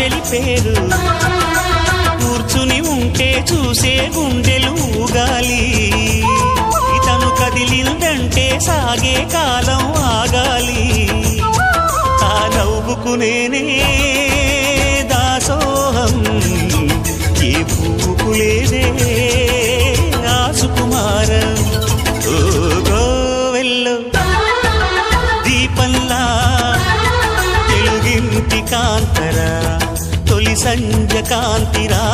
పేరు. కూర్చుని ఉంటే చూసే గుండెలు ఊగాలి. ఇతను కదిలిందంటే సాగే కాలం ఆగాలి. ఆ నవ్వుకునేనే దాసోహం. ఏ పువ్వుకు లేదే ఆ ఓ గోవెల్లో దీపంలా తెలుగింటి కాంతరా. சஞ்ச காந்திரா.